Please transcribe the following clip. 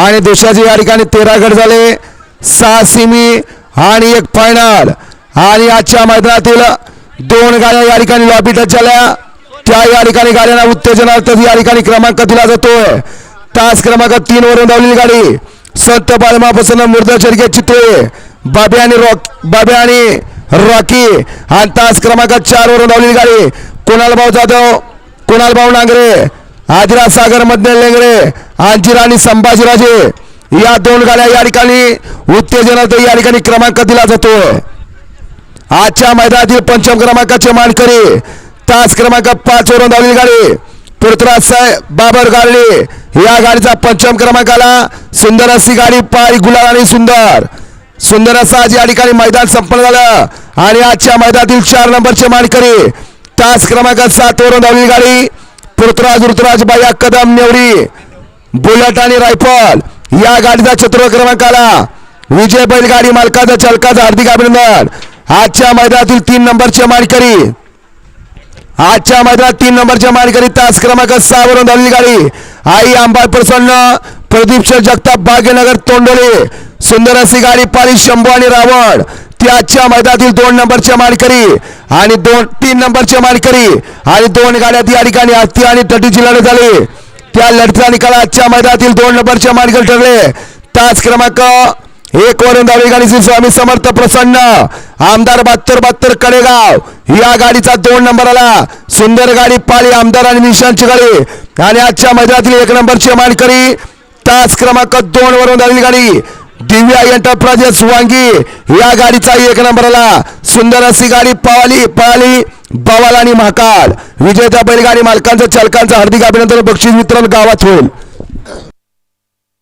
आणि देशाचे या ठिकाणी तेरा गट झाले. सहा सिमी आणि एक फायनल आणि आजच्या मैदानातील दोन गाड्या या ठिकाणी लॉबी टच झाल्या. त्या या ठिकाणी गाड्यांना उत्तेजनार्थ या ठिकाणी क्रमांक दिला जातोय तास क्रमांक तीन वरून धावलेली गाडी. संत बालमापासून मुर्दा चर्गे चितळे बाबे आणि रॉक बाबे आणि रॉकी. आणि तास क्रमांक चार वरून धावलेली गाडी. कुणाल भाऊ जाधव कुणाल भाऊ नांगरे. आदिरा सागर मधले लेंगरे अंजीर आणि संभाजीराजे या दोन गाड्या या ठिकाणी उत्तेजनार्थ या ठिकाणी क्रमांक दिला जातोय. आजच्या मैदानातील पंचम क्रमांकाचे मानकरी तास क्रमांक पाच वरून धावलेली गाडी पृथ्वीराज साहेब बाबर गाडले या गाडीचा पंचम क्रमांकाला सुंदर अशी गाडी पाय गुलाल आणि सुंदर. सुंदर असा आज या ठिकाणी मैदान संपन्न झालं आणि आजच्या मैदानातील चार नंबरचे मानकरी तास क्रमांक सात वरून धावलेली गाडी पृथ्वीराज ऋतुराज बाया कदम नेवरी. बुलेट आणि रायफल. या गाडीचा चतुर्थ क्रमांकाला विजय बैलगाडी मालकाचं चालकाचा हार्दिक अभिनंदन. आजच्या मैदानातील तीन नंबरचे मानकरी. आजच्या मैदानात तीन नंबरच्या मानकरी तास क्रमांक सहा वरून धावलेली गाडी. आई आंबा प्रसन्न प्रदीप शर जगताप भाग्यनगर तोंडोले. सुंदर अशी गाडी पाली शंभू आणि रावण. त्याच्या आजच्या मैदानातील दोन नंबरच्या मानकरी आणि दोन तीन नंबरचे मानकरी आणि दोन गाड्या या ठिकाणी हत्ती आणि तटीची लढत झाली. त्या लढतीचा निकाल आजच्या मैदानातील दोन नंबरच्या मानकरी ठरले. तास क्रमांक एक वरून धावली गाडीची स्वामी समर्थ प्रसन्न आमदार बहात्तर बहात्तर कडेगाव. या गाडीचा दोन नंबर आला. सुंदर गाडी पाळी आमदार आणि निशांची गाडी. आणि आजच्या मैदानातील एक नंबरची मानकरी तास क्रमांक दोन वरून धावली गाडी दिव्या एंटरप्राइजेस वांगी या गाडीचा एक नंबर आला सुंदर अशी गाडी पवाली पळाली बवाल आणि महाकाल. विजेत्या बैलगाडी मालकांचं चालकांचं हार्दिक अभिनंदन बक्षीस वितरण गावात होईल.